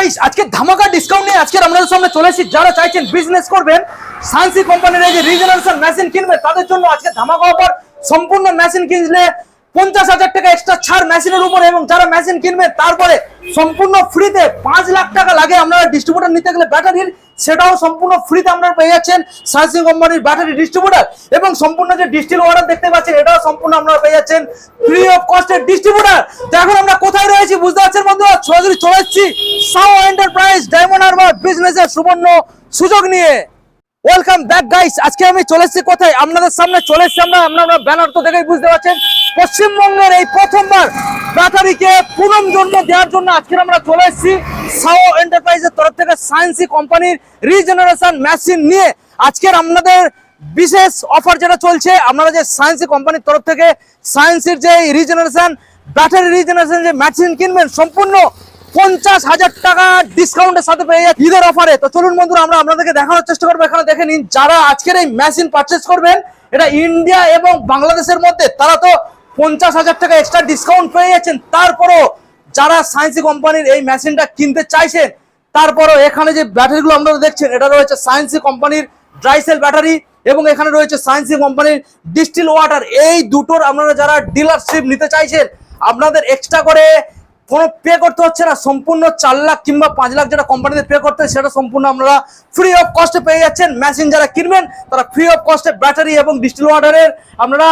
Guys আজকে ধামাকা discount নিয়ে আজকে আপনাদের সামনে চলে এসেছি। যারা চাইছেন বিজনেস করবেন সানসি কোম্পানির যে রিজেনারেশন মেশিন কিনবে, তাদের জন্য আজকে ধামাকা অফার সম্পূর্ণ মেশিন কিনলে পঞ্চাশ হাজার টাকা এক্সট্রা ছাড় মেশিনের উপরে এবং যারা মেশিন কিনবে, তারপরে সম্পূর্ণ ফ্রিতে পাঁচ লাখ টাকা লাগে। আপনারা ডিস্ট্রিবিউটার নিতে গেলে ব্যাটারির সেটাও সম্পূর্ণ ফ্রিতে আপনারা পেয়ে যাচ্ছেন সানসি কোম্পানির ব্যাটারি ডিস্ট্রিবিউটার এবং সম্পূর্ণ যে ডিস্টিল ওয়াটার দেখতে পাচ্ছেন, এটাও সম্পূর্ণ আপনারা পেয়ে যাচ্ছেন ফ্রি অফ কস্টের ডিস্ট্রিবিউটার তো এখন আমরা কোথায় রয়েছি বুঝতে পারছেন বন্ধুরা? সরাসরি চলে এসেছি সাও এন্টারপ্রাইজ ডায়মন্ড হারবার বিজনেসের সুবর্ণ সুযোগ নিয়ে। ওয়েলকাম ব্যাক গাইস আজকে আমি চলে এসেছি কোথায়? আপনাদের সামনে চলে এসেছি আমরা। আপনারা ব্যানার তো দেখেই বুঝতে পারছেন। পশ্চিমবঙ্গের এই প্রথমবার ব্যাটারিকে পুনম জন্য দেওয়ার জন্য আজকে আমরা চলে এসেছি। সাও এন্টারপ্রাইজের তরফ থেকে সায়েন্সি কোম্পানির রিজেনারেশন মেশিন নিয়ে আজকের আপনাদের বিশেষ অফার যেটা চলছে, আপনারা যে সায়েন্সি কোম্পানির তরফ থেকে সায়েন্সের যে রিজেনারেশন, ব্যাটারি রিজেনারেশন যে মেশিন কিনবেন, সম্পূর্ণ পঞ্চাশ হাজার টাকা ডিসকাউন্টের সাথে পেয়ে যাচ্ছে ঈদের অফারে। তো চলুন বন্ধুরা, আমরা আপনাদেরকে দেখানোর চেষ্টা করব। এখানে দেখে নিন, যারা আজকের এই মেশিন পারচেস করবেন, এটা ইন্ডিয়া এবং বাংলাদেশের মধ্যে, তারা তো পঞ্চাশ হাজার টাকা এক্সট্রা ডিসকাউন্ট পেয়ে যাচ্ছেন। তারপরও যারা সায়েন্সি কোম্পানির এই মেশিনটা কিনতে চাইছেন, তারপরও এখানে যে ব্যাটারিগুলো আপনারা দেখছেন, এটা রয়েছে সায়েন্সি কোম্পানির ড্রাইসেল ব্যাটারি এবং এখানে রয়েছে সায়েন্সি কোম্পানির ডিস্টিল ওয়াটার এই দুটোর আপনারা যারা ডিলারশিপ নিতে চাইছেন, আপনাদের এক্সট্রা করে কোনো পে করতে হচ্ছে না। সম্পূর্ণ চার লাখ কিংবা পাঁচ লাখ যেটা কোম্পানিতে পে করতে সেটা সম্পূর্ণ আপনারা ফ্রি অফ কস্টে পেয়ে যাচ্ছেন। মেশিন যারা কিনবেন, তারা ফ্রি অফ কস্টে ব্যাটারি এবং ডিস্টিল ওয়াটারের আপনারা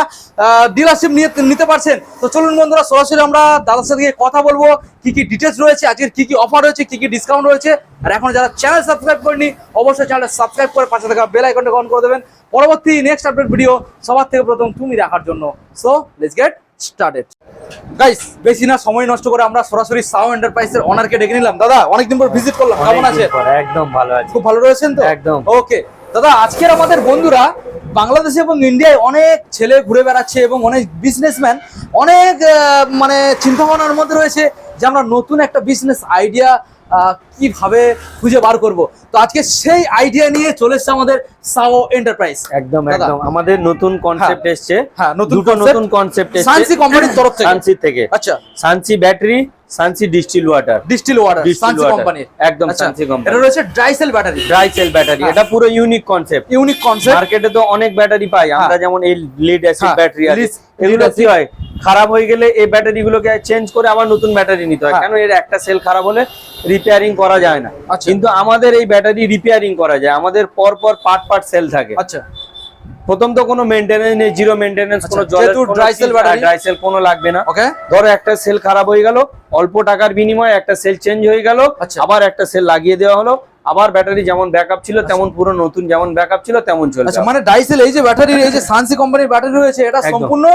ডিলারশিপ নিয়ে, নিতে পারছেন। তো চলুন বন্ধুরা, সরাসরি আমরা দাদার সাথে গিয়ে কথা বলব। কি কি ডিটেলস রয়েছে, আজকের কি কি অফার রয়েছে, কি কি ডিসকাউন্ট রয়েছে। আর এখন যারা চ্যানেল সাবস্ক্রাইব করেনি অবশ্যই চ্যানেল সাবস্ক্রাইব করে পাশে থাকা বেল আইকনটা অন করে দেবেন। পরবর্তী নেক্সট আপডেট ভিডিও সবার থেকে প্রথম তুমি দেখার জন্য। So let's get started guys বেশি না সময় নষ্ট করে আমরা সরাসরি সাউ এন্টারপ্রাইজের অনারকে ডেকে নিলাম। দাদা অনেকদিন পর ভিজিট করলাম কেমন আছে একদম ভালো আছে। খুব ভালো রয়েছেন তো? একদম। ওকে দাদা আজকের আমাদের বন্ধুরা বাংলাদেশে এবং ইন্ডিয়ায় অনেক ছেলে ঘুরে বেড়াচ্ছে এবং অনেক বিজনেসম্যান অনেক মানে চিন্তা ভাবনার মধ্যে রয়েছে যে আমরা নতুন একটা বিজনেস আইডিয়া কীভাবে খুঁজে বার করব? তো আজকে সেই আইডিয়া নিয়ে চলে এসছে আমাদের সাও এন্টারপ্রাইজ একদম একদম। আমাদের নতুন কনসেপ্ট এসছে। হ্যাঁ, নতুন দুটো নতুন কনসেপ্ট এসছে। সানসি কোম্পানির তরফ থেকে। সানসি থেকে। আচ্ছা। Sansi battery Sansi distil water distil water Sansi কোম্পানির একদম Sansi company। এটা রয়েছে dry cell battery dry cell battery হ্যাঁ। এটা পুরো ইউনিক কনসেপ্ট ইউনিক কনসেপ্ট মার্কেটে তো অনেক ব্যাটারি পাই। আমরা হ্যাঁ। যেমন এই লিড অ্যাসিড হ্যাঁ, ব্যাটারি আছে এগুলো কি হয়? খারাপ হয়ে গেলে এই ব্যাটারি গুলোকে চেঞ্জ করে আবার নতুন ব্যাটারি নিতে হয়। হ্যাঁ। কেন এর একটা সেল খারাপ হলে রিপেয়ারিং করা যায় না। আচ্ছা। কিন্তু আমাদের এই ব্যাটারি রিপেয়ারিং করা যায়। আমাদের পর পর পার্ট পার্ট সেল থাকে। আচ্ছা। প্রথম তো কোনো মেইনটেনেন্স নেই জিরো মেইনটেনেন্স আচ্ছা, কোনো যেহেতু dry cell battery- dry cell কোনো লাগবে না। ওকে ধরো একটা সেল খারাপ হয়ে গেল অল্প টাকার বিনিময়ে একটা সেল চেঞ্জ হয়ে গেল আচ্ছা। আবার একটা সেল লাগিয়ে দেওয়া হলো। আবার ব্যাটারি যেমন ব্যাকআপ ছিল তেমন পুরো নতুন যেমন ব্যাকআপ ছিল তেমন চলবে আচ্ছা মানে ডাইসেল এই যে ব্যাটারি এই যে সানসি কোম্পানির ব্যাটারি রয়েছে এটা সম্পূর্ণ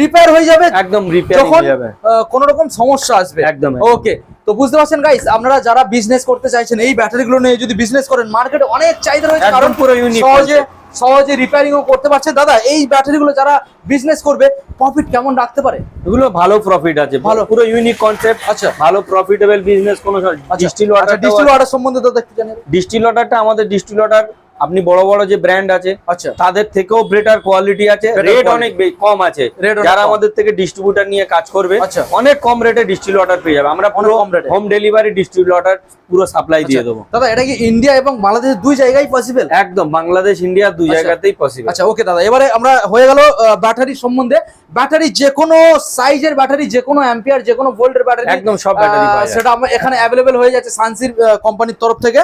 রিপেয়ার হয়ে যাবে একদম রিপেয়ার হয়ে যাবে। কোন রকম সমস্যা আসবে। একদম, ওকে তো বুঝতে পারছেন গাইস আপনারা যারা বিজনেস করতে চাইছেন এই ব্যাটারিগুলো নিয়ে যদি বিজনেস করেন মার্কেটে অনেক চাহিদা রয়েছে কারণ পুরো ইউনিক সহজে সহজে রিপেয়ারিংও করতে পারছে। দাদা এই ব্যাটারিগুলো যারা বিজনেস করবে প্রফিট কেমন রাখতে পারে? এগুলো ভালো প্রফিট আছে। ভালো। পুরো ইউনিক কনসেপ্ট আচ্ছা। ভালো প্রফিটেবল বিজনেস কোনো ডিস্টিল ওয়াটার ডিস্টিল ওয়াটার সম্বন্ধে দাদা একটু জানেন ডিস্টিল ওয়াটারটা আমাদের ডিস্টিল ওয়াটার আপনি বড় বড় যে ব্র্যান্ড আছে আচ্ছা। তাদের থেকেও বেটার কোয়ালিটি আছে। রেট অনেক কম আছে। যারা আমাদের থেকে ডিস্ট্রিবিউটার নিয়ে কাজ করবে আচ্ছা। অনেক কম রেটে ডিস্ট্রিবিউটার পেয়ে যাবে। আমরা পুরো হোম ডেলিভারি ডিস্টিল ওয়াটার পুরো সাপ্লাই দিয়ে আচ্ছা, দেবো। দাদা এটা কি ইন্ডিয়া এবং বাংলাদেশ দুই জায়গায় পসিবল একদম বাংলাদেশ ইন্ডিয়া দুই আচ্ছা। জায়গাতেই পসিবল আচ্ছা ওকে দাদা। এবারে আমরা হয়ে গেল ব্যাটারি সম্বন্ধে। ব্যাটারি যে কোনো সাইজের ব্যাটারি যে কোনো অ্যাম্পিয়ার যে কোনো ভোল্টের ব্যাটারি একদম সব যায়। সেটা আমরা এখানে অ্যাভেলেবেল হয়ে যাচ্ছে সানসির কোম্পানির তরফ থেকে।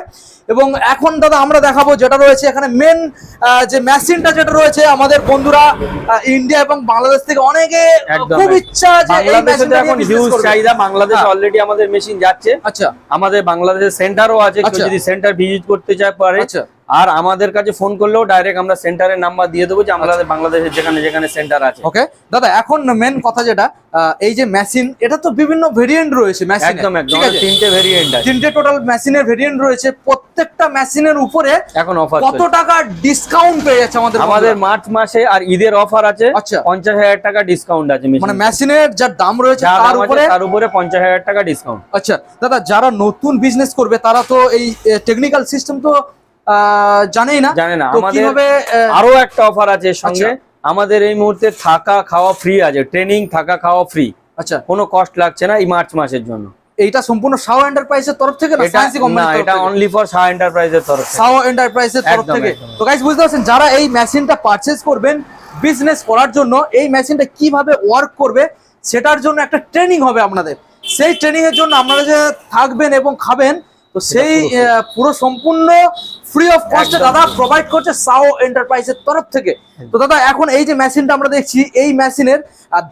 এবং এখন দাদা আমরা দেখাবো যেটা রয়েছে। এখানে মেন যে মেশিনটা যেটা রয়েছে আমাদের বন্ধুরা ইন্ডিয়া এবং বাংলাদেশ থেকে অনেকে খুব ইচ্ছা যে বাংলাদেশে মেশিনটা এখন হিউজ। চাহিদা। বাংলাদেশে হ্যাঁ। অলরেডি আমাদের মেশিন যাচ্ছে। আচ্ছা। আমাদের বাংলাদেশের সেন্টারও আছে। কেউ আচ্ছা। যদি সেন্টার ভিজিট করতে চায় পারে আচ্ছা। আর আমাদের কাছে ফোন করলেও ডাইরেক্ট আমরা সেন্টারের নাম্বার দিয়ে দেবো যে আমাদের বাংলাদেশের যেখানে যেখানে সেন্টার আছে। ওকে দাদা এখন মেন কথা যেটা এই যে মেশিন এটা তো বিভিন্ন ভেরিয়েন্ট রয়েছে মেশিন একদম একদম। তিনটে ভেরিয়েন্ট আছে। তিনটে টোটাল মেশিনের ভেরিয়েন্ট রয়েছে। প্রত্যেকটা মেশিনের উপরে এখন অফার কত টাকা ডিসকাউন্ট পেয়ে যাচ্ছে আমাদের আমাদের মার্চ মাসে আর ঈদের অফার আছে। আচ্ছা। পঞ্চাশ হাজার টাকা ডিসকাউন্ট আছে মানে মেশিনের যা দাম রয়েছে তার উপরে তার উপরে পঞ্চাশ হাজার টাকা ডিসকাউন্ট আচ্ছা। দাদা যারা নতুন বিজনেস করবে তারা তো এই টেকনিক্যাল সিস্টেম তো জানেই না। জানে না। কীভাবে আরও একটা অফার আছে সঙ্গে। আচ্ছা। আমাদের এই মুহূর্তে থাকা খাওয়া ফ্রি আছে। ট্রেনিং থাকা খাওয়া ফ্রি আচ্ছা। কোনো কস্ট লাগছে না এই মার্চ মাসের জন্য। এইটা সম্পূর্ণ সাও এন্টারপ্রাইজের তরফ থেকে না? এটা সায়েন্সি না এটা অনলি ফর শাহ এন্টারপ্রাইজের তরফ। সাও এন্টারপ্রাইজের তরফ থেকে। তো গাইস বুঝতে পারছেন যারা এই মেশিনটা পারচেজ করবেন বিজনেস করার জন্য এই মেশিনটা কীভাবে ওয়ার্ক করবে সেটার জন্য একটা ট্রেনিং হবে আপনাদের। সেই ট্রেনিং এর জন্য আপনারা যে থাকবেন এবং খাবেন তো সেই পুরো সম্পূর্ণ ফ্রি অফ কস্টে দাদা প্রোভাইড করছে সাও এন্টারপ্রাইজের তরফ থেকে। তো দাদা এখন এই যে মেশিনটা আমরা দেখছি এই মেশিনের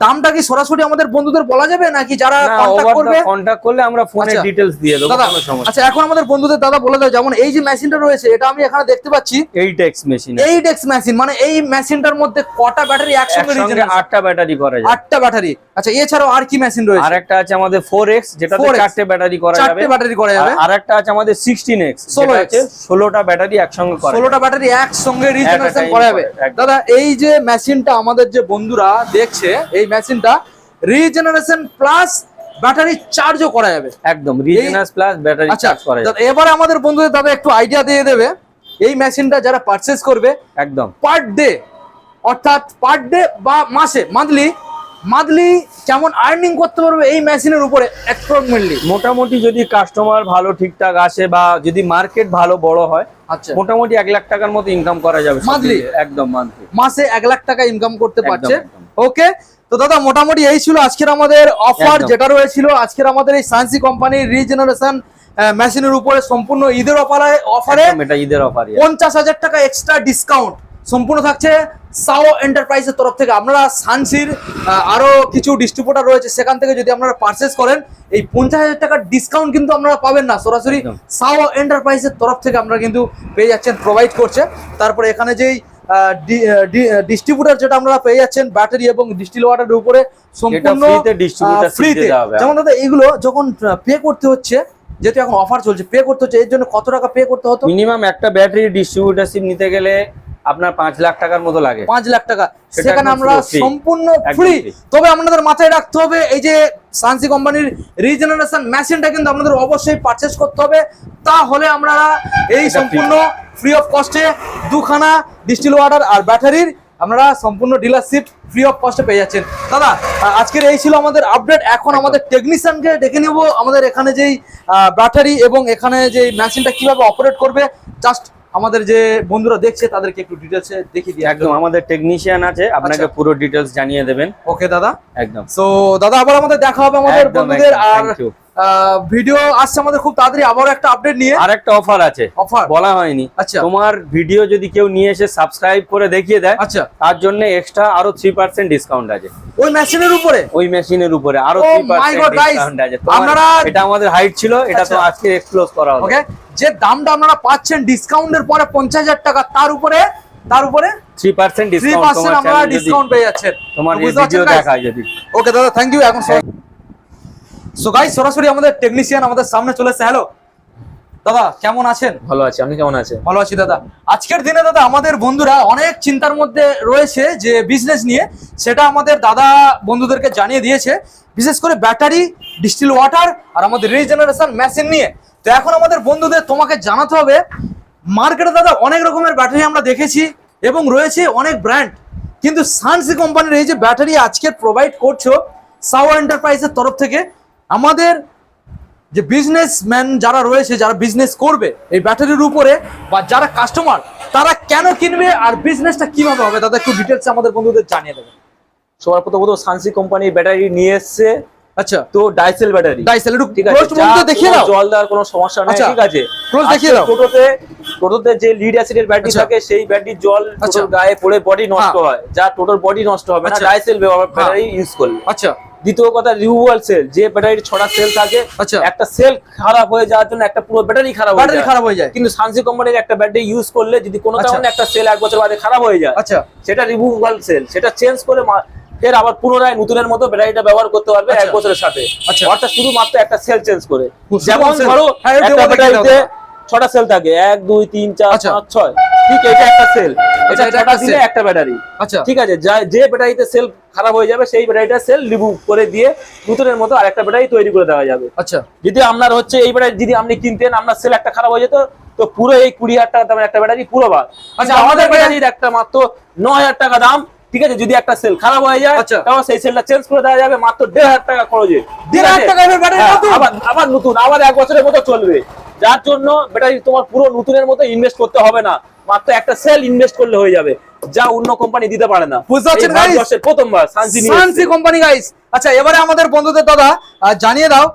দামটা কি সরাসরি আমাদের বন্ধুদের বলা যাবে নাকি যারা না কন্ট্যাক্ট করবে? কন্ট্যাক্ট করলে আমরা ফোনে আচ্ছা। ডিটেলস দিয়ে দেবো দাদা কোনো সমস্যা আচ্ছা এখন আমাদের বন্ধুদের দাদা বলে দাও যেমন এই যে মেশিনটা রয়েছে এটা আমি এখানে দেখতে পাচ্ছি। এই টেক্স মেশিন এই ডেক্স মেশিন মানে এই মেশিনটার মধ্যে কটা ব্যাটারি একসঙ্গে একসঙ্গে রিজেনারেট আটটা ব্যাটারি করা যায় আটটা ব্যাটারি। আচ্ছা এছাড়াও আর কি মেশিন রয়েছে? আরেকটা আছে আমাদের 4x যেটাতে 4X চারটে ব্যাটারি করা যাবে। চারটে ব্যাটারি করা যাবে। আর একটা আছে আমাদের 16x 16X যেটা আছে 16টা ব্যাটারি একসঙ্গে করা। যাবে। ষোলোটা ব্যাটারি একসঙ্গে রিজেনারেশন করা যাবে দাদা এই যে মেশিনটা আমাদের যে বন্ধুরা দেখছে এই মেশিনটা রিজেনারেশন প্লাস ব্যাটারি চার্জও করা যাবে। একদম রিজেনাস প্লাস ব্যাটারি আচ্ছা চার্জ করা যাবে। এবারে আমাদের বন্ধুদের দাদা একটু আইডিয়া দিয়ে দেবে। এই মেশিনটা যারা পারচেজ করবে একদম। পার ডে অর্থাৎ পার ডে বা মাসে মান্থলি মান্থলি কেমন আর্নিং করতে পারবে এই মেশিনের উপরে? অ্যাপ্রক্সিমেটলি মোটামুটি যদি কাস্টমার ভালো ঠিকঠাক আসে বা যদি মার্কেট ভালো বড় হয় আচ্ছা। মোটামুটি এক লাখ টাকার মতো ইনকাম করা যাবে? মিলিয়ে। একদম মান্থলি মাসে এক লাখ টাকা ইনকাম করতে পারছে? ওকে তো দাদা মোটামুটি এই ছিল আজকের আমাদের অফার যেটা রয়েছিল। আজকের আমাদের এই সায়েন্সি কোম্পানির রিজেনারেশন মেশিনের উপরে সম্পূর্ণ ঈদের অফারে অফারে এটা ঈদের অফার পঞ্চাশ হাজার টাকা এক্সট্রা ডিসকাউন্ট সম্পূর্ণ থাকছে সাও এন্টারপ্রাইজের তরফ থেকে। আপনারা সানসির আহ, আরও কিছু ডিস্ট্রিবিউটার রয়েছে সেখান থেকে যদি আপনারা পারচেস করেন এই পঞ্চাশ হাজার টাকার ডিসকাউন্ট কিন্তু আপনারা পাবেন না। সরাসরি সাও এন্টারপ্রাইজের তরফ থেকে আপনারা কিন্তু পেয়ে যাচ্ছেন প্রোভাইড করছে। তারপরে এখানে যেই ডিস্ট্রিবিউটার যেটা আমরা পেয়ে যাচ্ছেন ব্যাটারি এবং ডিস্টিল ওয়াটারের উপরে সম্পূর্ণ ফ্রিতে যেমন দাদা এইগুলো যখন পে করতে হচ্ছে যেহেতু এখন অফার চলছে পে করতে হচ্ছে এর জন্য কত টাকা পে করতে হতো? মিনিমাম একটা ব্যাটারি ডিস্ট্রিবিউটারশিপ নিতে গেলে আপনার পাঁচ লাখ টাকার মতো লাগে। পাঁচ লাখ টাকা। সেখানে আমরা সম্পূর্ণ ফ্রি তবে আপনাদের মাথায় রাখতে হবে এই যে সানসি কোম্পানির রিজেনারেশন মেশিনটা কিন্তু আপনাদের অবশ্যই পারচেস করতে হবে। তাহলে আমরা এই সম্পূর্ণ ফ্রি অফ কস্টে দুখানা ডিস্টিল ওয়াটার আর ব্যাটারির আপনারা সম্পূর্ণ ডিলারশিপ ফ্রি অফ কস্টে পেয়ে যাচ্ছেন। দাদা আজকের এই ছিল আমাদের আপডেট এখন আমাদের টেকনিশিয়ানকে ডেকে নেব। আমাদের এখানে যেই ব্যাটারি এবং এখানে যে মেশিনটা কীভাবে অপারেট করবে জাস্ট আমাদের যে বন্ধুরা দেখছে তাদেরকে একটু ডিটেলসে দেখিয়ে দিই। একদম আমাদের টেকনিশিয়ান আছে আপনাকে আচ্ছা। পুরো ডিটেলস জানিয়ে দেবেন। ওকে দাদা? একদম। সো দাদা আবার আমাদের দেখা হবে আমাদের বন্ধুদের আর ভিডিও আসছে আমাদের খুব তাড়াতাড়ি আবার একটা আপডেট নিয়ে। আর একটা অফার আছে। অফার বলা হয়নি। আচ্ছা। তোমার ভিডিও যদি কেউ নিয়ে এসে সাবস্ক্রাইব করে দেখিয়ে দেয় আচ্ছা। তার জন্য এক্সট্রা আরও থ্রি পার্সেন্ট ডিসকাউন্ট আছে। ওই মেশিনের উপরে? ওই মেশিনের উপরে আরও Oh থ্রি পার্সেন্ট ডিসকাউন্ট আছে। আপনারা- এটা আমাদের হাইট ছিল এটা তো আচ্ছা। আজকে এক্সক্লোজ করা হবে। ওকে যে দামটা আপনারা পাচ্ছেন ডিসকাউন্টের পরে পঞ্চাশ হাজার টাকা তার উপরে তার উপরে three percent three discount percent আপনারা ডিসকাউন্ট পেয়ে যাচ্ছেন। তোমার এই ভিডিও পারছেন যদি। ওকে দাদা থ্যাংক ইউ এখন সো গাইস সরাসরি আমাদের টেকনিশিয়ান আমাদের সামনে চলে এসেছে। হ্যালো দাদা কেমন আছেন? ভালো আছি আপনি কেমন আছেন? ভালো আছি দাদা। আজকের দিনে দাদা আমাদের বন্ধুরা অনেক চিন্তার মধ্যে রয়েছে যে বিজনেস নিয়ে। সেটা আমাদের দাদা বন্ধুদেরকে জানিয়ে দিয়েছে। বিশেষ করে ব্যাটারি ডিস্টিল ওয়াটার আর আমাদের রিজেনারেশন মেশিন নিয়ে। তো এখন আমাদের বন্ধুদের তোমাকে জানাতে হবে মার্কেটে দাদা অনেক রকমের ব্যাটারি আমরা দেখেছি এবং রয়েছে অনেক ব্র্যান্ড কিন্তু সানসি কোম্পানির এই যে ব্যাটারি আজকে প্রোভাইড করছ সাওয়া এন্টারপ্রাইজের তরফ থেকে, আমাদের যে বিজনেসম্যান যারা রয়েছে, যারা বিজনেস করবে এই ব্যাটারির উপরে বা যারা কাস্টমার তারা কেন কিনবে আর বিজনেসটা কীভাবে হবে? দাদা একটু ডিটেলস আমাদের বন্ধুদের জানিয়ে দেবে সবার প্রথমত সানসি কোম্পানির ব্যাটারি নিয়ে এসছে। আচ্ছা। তো ডাইসেল ব্যাটারি ডাইসেল একটু ঠিক আছে। ক্লোজ দেখিয়ে দাও। জল দেওয়ার কোনো সমস্যা নেই আচ্ছা, ঠিক আছে। দেখিয়ে দাও। টোটোতে টোটোতে যে লিড অ্যাসিডের ব্যাটারি। থাকে সেই জল আচ্ছা। টোটোর গায়ে পড়ে বডি নষ্ট হ্যাঁ। হয় যা টোটোর বডি নষ্ট হবে না। ডাইসেল ব্যাটারি ইউজ করলে। আচ্ছা। দ্বিতীয় কথা রিমুভাল সেল যে ব্যাটারির ছটা সেল থাকে আচ্ছা। একটা সেল খারাপ হয়ে যাওয়ার জন্য একটা পুরো ব্যাটারি খারাপ ব্যাটারি খারাপ হয়ে যায়। কিন্তু সানসি কোম্পানির একটা ব্যাটারি ইউজ করলে যদি কোনো। কারণে একটা সেল এক বছর বাদে খারাপ হয়ে যায় আচ্ছা। সেটা রিমুভাল সেল সেটা চেঞ্জ করে ফের আবার পুনরায় নতুনের মতো ব্যাটারিটা ব্যবহার করতে পারবে এক আচ্ছা। বছরের সাথে। আচ্ছা। অর্থাৎ শুধুমাত্র একটা সেল চেঞ্জ করে। যেমন ধরো হ্যাঁ, একটা ব্যাটারিতে ছটা সেল থাকে। এক দুই তিন চার আচ্ছা। পাঁচ ছয়। ঠিক এটা একটা সেল এটা ছটা একটা দিলে একটা ব্যাটারি। আচ্ছা। ঠিক আছে যে ব্যাটারিতে সেল খারাপ হয়ে যাবে সেই ব্যাটারিটা সেল রিমুভ করে দিয়ে নতুনের মতো আরেকটা ব্যাটারি তৈরি করে দেওয়া যাবে। আচ্ছা। যদি আপনার হচ্ছে এই ব্যাটারি যদি আপনি কিনতেন আপনার সেল একটা খারাপ হয়ে যেত তো পুরো এই কুড়ি হাজার টাকা দামের একটা ব্যাটারি পুরো বাদ। আচ্ছা, আমাদের আমাদের ব্যাটারির একটা মাত্র ন হাজার টাকা দাম ঠিক আছে? যদি একটা সেল খারাপ হয়ে যায় আচ্ছা। তাহলে সেই সেলটা চেঞ্জ করে দেওয়া যাবে মাত্র দেড় হাজার টাকা খরচে। হ্যাঁ? আবার আবার নতুন আবার এক বছরের মতো চলবে। যার জন্য ব্যাটারি তোমার পুরো নতুনের মতো ইনভেস্ট করতে হবে না। মাত্র একটা সেল ইনভেস্ট করলে হয়ে যাবে। যা অন্য কোম্পানি দিতে পারে না। বুঝতে পারছেন প্রথমবার সানসি। কোম্পানি গাইস আচ্ছা এবারে আমাদের বন্ধুদের দাদা জানিয়ে দাও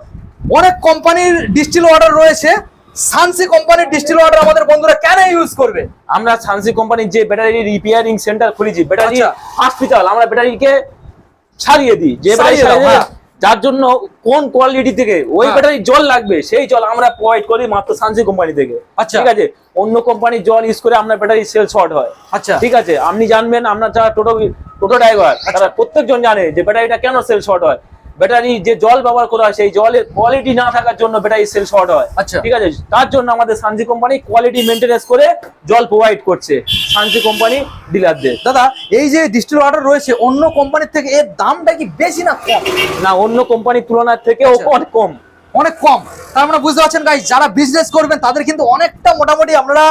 অনেক কোম্পানির ডিস্টিল অর্ডার রয়েছে। সানসি কোম্পানির ডিস্টিল ওয়াটার আমাদের বন্ধুরা কেন ইউজ করবে? আমরা সানসি কোম্পানির যে ব্যাটারি রিপেয়ারিং সেন্টার খুলেছি ব্যাটারি আচ্ছা। হসপিটাল আমরা ব্যাটারিকে ছাড়িয়ে দিই। যে ব্যাটারি। যার জন্য কোন কোয়ালিটি থেকে ওই। ব্যাটারি জল লাগবে সেই জল আমরা প্রোভাইড করি মাত্র সানসি কোম্পানি থেকে। আচ্ছা। ঠিক আছে? অন্য কোম্পানির জল ইউজ করে আমরা ব্যাটারি সেল শর্ট হয়। আচ্ছা। ঠিক আছে? আপনি জানবেন আপনার যারা টোটো টোটো ড্রাইভার তারা প্রত্যেকজন জানে যে ব্যাটারিটা কেন সেল শর্ট হয়। ব্যাটারি যে জল ব্যবহার করা হয় সেই জলের কোয়ালিটি না থাকার জন্য ব্যাটারি সেল শর্ট হয়। আচ্ছা। ঠিক আছে? তার জন্য আমাদের সানজি কোম্পানি কোয়ালিটি মেনটেনেন্স করে জল প্রোভাইড করছে সানজি কোম্পানি ডিলারদের দাদা এই যে ডিস্টিল ওয়াটার রয়েছে অন্য কোম্পানির থেকে এর দামটা কি বেশি না কম? না অন্য কোম্পানির তুলনার থেকেও আচ্ছা। অনেক কম। অনেক কম। তার মানে বুঝতে পারছেন গাইজ যারা বিজনেস করবেন তাদের কিন্তু অনেকটা মোটামুটি আপনারা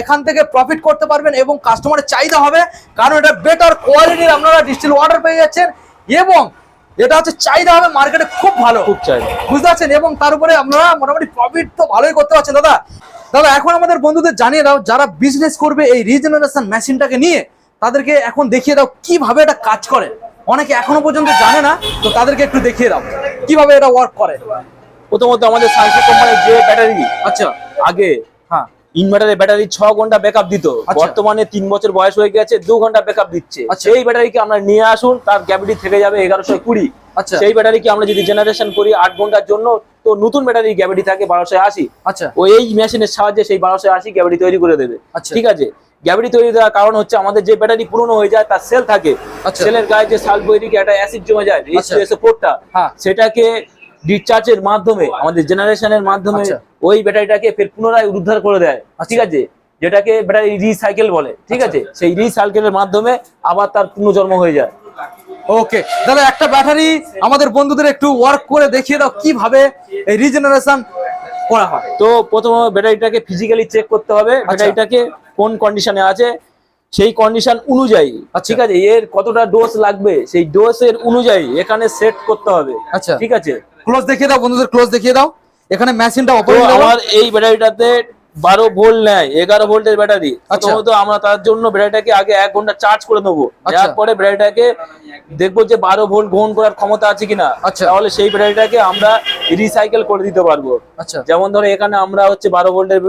এখান থেকে প্রফিট করতে পারবেন এবং কাস্টমারের চাহিদা হবে। কারণ এটা বেটার কোয়ালিটির আপনারা ডিস্টিল ওয়াটার পেয়ে যাচ্ছেন এবং এটা হচ্ছে চাহিদা হবে মার্কেটে খুব ভালো। খুব চাই বুঝতে পারছেন? এবং তার উপরে আপনারা মোটামুটি প্রফিট তো ভালোই করতে পারছেন দাদা। দাদা এখন আমাদের বন্ধুদের জানিয়ে দাও যারা বিজনেস করবে এই রিজেনারেশন মেশিনটাকে নিয়ে তাদেরকে এখন দেখিয়ে দাও কীভাবে এটা কাজ করে। অনেকে এখনও পর্যন্ত জানে না তো তাদেরকে একটু দেখিয়ে দাও কীভাবে এটা ওয়ার্ক করে। প্রথমত আমাদের সানজি কোম্পানির যে ব্যাটারি আচ্ছা। আগে ইনভার্টারের ব্যাটারি ছ ঘণ্টা ব্যাকআপ দিত আচ্ছা। বর্তমানে তিন বছর বয়স হয়ে গেছে দু ঘণ্টা ব্যাকআপ দিচ্ছে আচ্ছা। সেই ব্যাটারিকে আমরা নিয়ে আসুন তার ক্যাপাসিটি থেকে যাবে এগারোশো কুড়ি আচ্ছা সেই ব্যাটারিকে আমরা যদি জেনারেশন করি আট ঘণ্টার জন্য তো নতুন ব্যাটারি ক্যাপাসিটি থাকে বারোশো আশি আচ্ছা ও এই মেশিনের সাহায্যে সেই বারোশো আশি ক্যাপাসিটি তৈরি করে দেবে। ঠিক আছে গ্যাভিটি তৈরি দেওয়ার কারণ হচ্ছে আমাদের যে ব্যাটারি পুরনো হয়ে যায় তার সেল থাকে। সেলের গায়ে যে সাল সালফোরিক একটা অ্যাসিড জমে যায়। এসে হ্যাঁ। সেটাকে ডিসচার্জের মাধ্যমে আমাদের জেনারেশনের মাধ্যমে। ওই ব্যাটারিটাকে ফের পুনরায় উদ্ধার করে দেয়। ঠিক আছে? যেটাকে ব্যাটারি রিসাইকেল বলে ঠিক আচ্ছা। আছে? সেই রিসাইকেলের মাধ্যমে আবার তার পুনর্জন্ম হয়ে যায়। ওকে দাদা একটা ব্যাটারি আমাদের বন্ধুদের একটু ওয়ার্ক করে দেখিয়ে দাও কীভাবে এই রিজেনারেশন করা হয়? তো প্রথমে ব্যাটারিটাকে ফিজিক্যালি চেক করতে হবে। আচ্ছা। ব্যাটারিটাকে কোন কন্ডিশনে আছে সেই কন্ডিশন অনুযায়ী আচ্ছা। ঠিক আছে? এর কতটা ডোজ লাগবে সেই ডোজের অনুযায়ী এখানে সেট করতে হবে। আচ্ছা। ঠিক আছে? ক্লোজ দেখিয়ে দাও বন্ধুদের ক্লোজ দেখিয়ে দাও। এখানে মেশিনটা তো অপারেট আমার এই ব্যাটারিটাতে বারো ভোল্ট নেয় এগারো ভোল্টের ব্যাটারি। আচ্ছা। প্রথমত আমরা তার জন্য ব্যাটারিটাকে আগে এক ঘণ্টা চার্জ করে নেব। আচ্ছা। তারপরে ব্যাটারিটাকে দেখব যে বারো ভোল্ট গ্রহণ করার ক্ষমতা আছে কিনা। আচ্ছা। তাহলে সেই ব্যাটারিটাকে আমরা রিসাইকেল করে দিতে পারব। আচ্ছা। যেমন ধরো এখানে আমরা হচ্ছে বারো ভোল্টের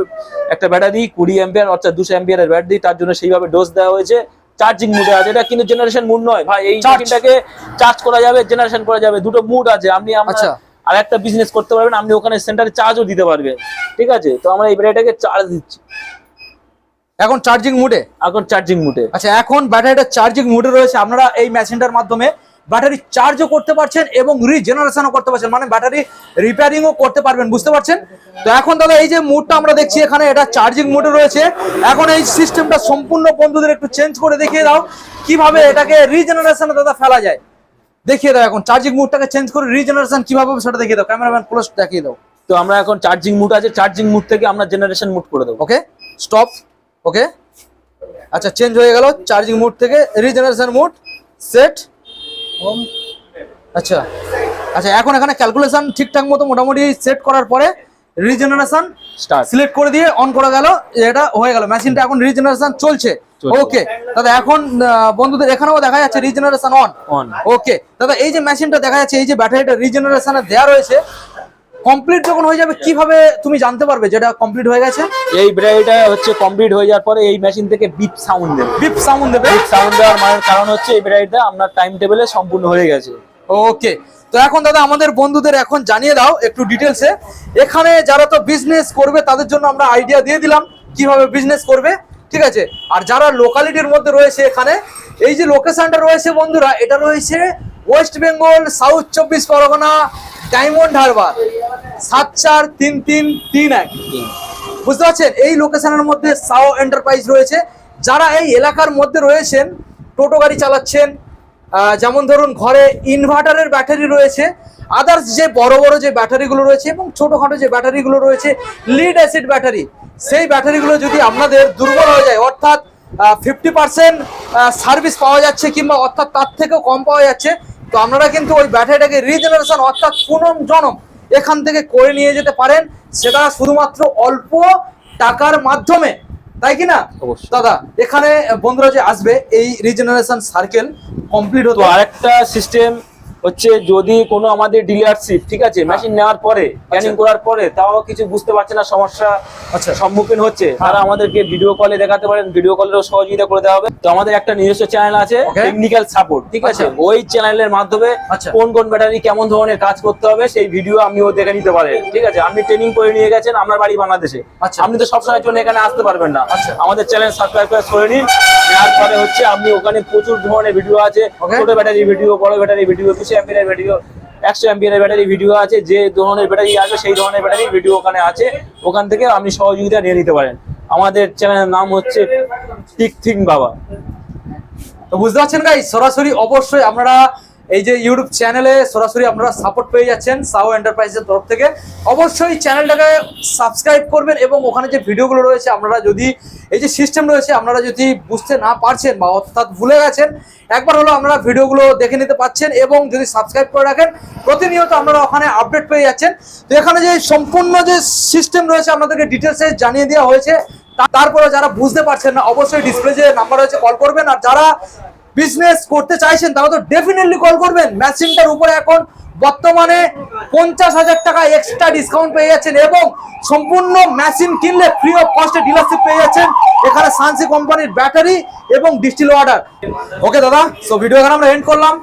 একটা ব্যাটারি কুড়ি অ্যাম্পিয়ার অর্থাৎ দুশো অ্যাম্পিয়ারের ব্যাটারি তার জন্য সেইভাবে ডোজ দেওয়া হয়েছে। চার্জিং মুডে আছে। এটা কিন্তু জেনারেশন মুড নয়। ভাই এই মেশিনটাকে চার্জ করা যাবে জেনারেশন করা যাবে। দুটো মুড আছে। আপনি আমরা আচ্ছা। আর একটা বিজনেস করতে পারবেন আপনি ওখানে সেন্টারে চার্জও দিতে পারবেন ঠিক আছে? তো আমরা এই ব্যাটারিটাকে চার্জ দিচ্ছি। এখন চার্জিং মুডে এখন চার্জিং মুডে আচ্ছা এখন ব্যাটারিটা চার্জিং মুডে রয়েছে। আপনারা এই মেশিনটার মাধ্যমে ব্যাটারি চার্জও করতে পারছেন এবং রিজেনারেশনও করতে পারছেন। মানে ব্যাটারি রিপেয়ারিংও করতে পারবেন বুঝতে পারছেন? তো এখন দাদা এই যে মুডটা আমরা দেখছি এখানে এটা চার্জিং মুডে রয়েছে। এখন এই সিস্টেমটা সম্পূর্ণ বন্ধুদের একটু চেঞ্জ করে দেখিয়ে দাও। কীভাবে এটাকে রিজেনারেশনে দাদা ফেলা যায়? দেখিয়ে দাও এখন চার্জিং মুডটাকে চেঞ্জ করে রিজেনারেশন কীভাবে সেটা দেখিয়ে দাও। ক্যামেরাম্যান ক্লোজ দেখিয়ে দাও। তো আমরা এখন চার্জিং মুড আছে চার্জিং মুড থেকে আমরা জেনারেশন মুড করে দেবো। ওকে স্টপ ওকে আচ্ছা চেঞ্জ হয়ে গেল চার্জিং মুড থেকে রিজেনারেশন মুড সেট আচ্ছা। আচ্ছা এখন এখানে ক্যালকুলেশন ঠিকঠাক মতো মোটামুটি সেট করার পরে রিজেনারেশন সিলেক্ট করে দিয়ে অন করা গেল এটা হয়ে গেল মেশিনটা এখন রিজেনারেশন চলছে। ওকে দাদা এখন বন্ধুদের এখানেও দেখা যাচ্ছে রিজেনারেশন অন অন ওকে দাদা এই যে মেশিনটা দেখা যাচ্ছে এই যে ব্যাটারিটা রিজেনারেশনে দেওয়া রয়েছে কমপ্লিট যখন হয়ে যাবে কীভাবে তুমি জানতে পারবে যেটা কমপ্লিট হয়ে গেছে? এই ব্যাটারিটা হচ্ছে কমপ্লিট হয়ে যাওয়ার পরে এই মেশিন থেকে বিপ সাউন্ড দেবে। বিপ সাউন্ড দেবে? সাউন্ড দেওয়ার মানে কারণ হচ্ছে এই আপনার টাইম টেবিলে সম্পূর্ণ হয়ে গেছে। ওকে তো এখন দাদা, আমাদের বন্ধুদের এখন জানিয়ে দাও একটু ডিটেলসে এখানে যারা তো বিজনেস করবে, তাদের জন্য আমরা আইডিয়া দিয়ে দিলাম কীভাবে বিজনেস করবে, ঠিক আছে? আর যারা লোকালিটির মধ্যে রয়েছে এখানে, এই যে লোকেশনটা রয়েছে বন্ধুরা, এটা রয়েছে ওয়েস্ট বেঙ্গল সাউথ চব্বিশ পরগনা ডায়মন্ড হারবার সাত চার তিন তিন তিন এক। বুঝতে পারছেন? এই লোকেশনের মধ্যে সাও এন্টারপ্রাইজ রয়েছে। যারা এই এলাকার মধ্যে রয়েছেন, টোটো গাড়ি চালাচ্ছেন যেমন ধরুন ঘরে ইনভার্টারের ব্যাটারি রয়েছে আদার্স যে বড় বড় যে ব্যাটারিগুলো রয়েছে এবং ছোটোখাটো যে ব্যাটারিগুলো রয়েছে লিড অ্যাসিড ব্যাটারি সেই ব্যাটারিগুলো যদি আপনাদের দুর্বল হয়ে যায়, অর্থাৎ ফিফটি পার্সেন্ট সার্ভিস পাওয়া যাচ্ছে কিংবা অর্থাৎ তার থেকেও কম পাওয়া যাচ্ছে, তো আপনারা কিন্তু ওই ব্যাটারিটাকে রিজেনারেশন অর্থাৎ পুনম জনম এখান থেকে করে নিয়ে যেতে পারেন। সেটা শুধুমাত্র অল্প টাকার মাধ্যমে তাই কি না। দাদা এখানে বন্ধুরা যে আসবে এই রিজেনারেশন সার্কেল কমপ্লিট হতো আরেকটা সিস্টেম হচ্ছে যদি কোনো আমাদের ডিলারশিপ ঠিক আছে মেশিন নেওয়ার পরে প্ল্যানিং করার পরে তাও কিছু বুঝতে পারছে না সমস্যা আচ্ছা। সম্মুখীন হচ্ছে তারা আমাদেরকে ভিডিও কলে দেখাতে পারেন ভিডিও কলেরও সহযোগিতা করে দেওয়া হবে তো আমাদের একটা নিজস্ব চ্যানেল আছে টেকনিক্যাল সাপোর্ট ঠিক আছে আচ্ছা। ওই চ্যানেলের মাধ্যমে আচ্ছা। কোন কোন ব্যাটারি কেমন ধরনের কাজ করতে হবে সেই ভিডিও আপনিও দেখে নিতে পারেন ঠিক আছে আপনি ট্রেনিং করে নিয়ে গেছেন আপনার বাড়ি বাংলাদেশে আচ্ছা। আপনি তো সবসময়ের জন্য এখানে আসতে পারবেন না আচ্ছা। আমাদের চ্যানেল সাবস্ক্রাইব করে করে নিন নেওয়ার পরে হচ্ছে আপনি ওখানে প্রচুর ধরনের ভিডিও আছে. ছোট ব্যাটারি ভিডিও বড় ব্যাটারি ভিডিও দুশো এমপিআর ভিডিও একশো অ্যাম্পিয়ারের ব্যাটারি ভিডিও আছে, যে ধরনের ব্যাটারি আছে সেই ধরনের ব্যাটারি ভিডিও ওখানে আছে। ওখান থেকে আপনি সহযোগিতা নিয়ে নিতে পারেন। আমাদের চ্যানেলের নাম হচ্ছে টিক থিং বাবা তো বুঝতে পারছেন গাই সরাসরি অবশ্যই আপনারা এই যে ইউটিউব চ্যানেলে সরাসরি আপনারা সাপোর্ট পেয়ে যাচ্ছেন সাউ এন্টারপ্রাইজের তরফ থেকে। অবশ্যই চ্যানেলটাকে সাবস্ক্রাইব করবেন এবং ওখানে যে ভিডিওগুলো রয়েছে, আপনারা যদি এই যে সিস্টেম রয়েছে, আপনারা যদি বুঝতে না পারছেন বা অর্থাৎ ভুলে গেছেন, একবার হলো আপনারা ভিডিওগুলো দেখে নিতে পাচ্ছেন এবং যদি সাবস্ক্রাইব করে রাখেন, প্রতিনিয়ত আপনারা ওখানে আপডেট পেয়ে যাচ্ছেন। তো এখানে যে সম্পূর্ণ যে সিস্টেম রয়েছে, আপনাদেরকে ডিটেলসে জানিয়ে দেওয়া হয়েছে। তারপরে যারা বুঝতে পারছেন না, অবশ্যই ডিসপ্লে যে নাম্বার রয়েছে কল করবেন। আর যারা বিজনেস করতে চাইছেন তারা তো ডেফিনেটলি কল করবেন। মেশিনটার উপরে এখন বর্তমানে পঞ্চাশ হাজার টাকা এক্সট্রা ডিসকাউন্ট পেয়ে যাচ্ছেন এবং সম্পূর্ণ মেশিন কিনলে ফ্রি অফ কস্টে ডিলারশিপ পেয়ে যাচ্ছেন। এখানে সানসি কোম্পানির ব্যাটারি এবং ডিস্টিল ওয়াটার ওকে দাদা সো ভিডিও এখানে আমরা এন্ড করলাম।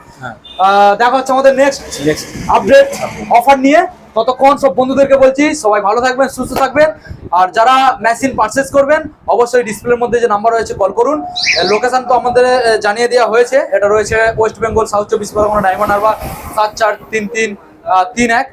দেখা হচ্ছে আমাদের নেক্সট নেক্সট আপডেট অফার নিয়ে। ততক্ষণ সব বন্ধুদেরকে বলছি, সবাই ভালো থাকবেন, সুস্থ থাকবেন। আর যারা মেশিন পারচেস করবেন, অবশ্যই ডিসপ্লের মধ্যে যে নাম্বার রয়েছে কল করুন। লোকেশান তো আমাদের জানিয়ে দেওয়া হয়েছে। এটা রয়েছে ওয়েস্ট বেঙ্গল সাউথ চব্বিশ পরগনা ডায়মন্ড হারবার সাত চার তিন তিন তিন এক।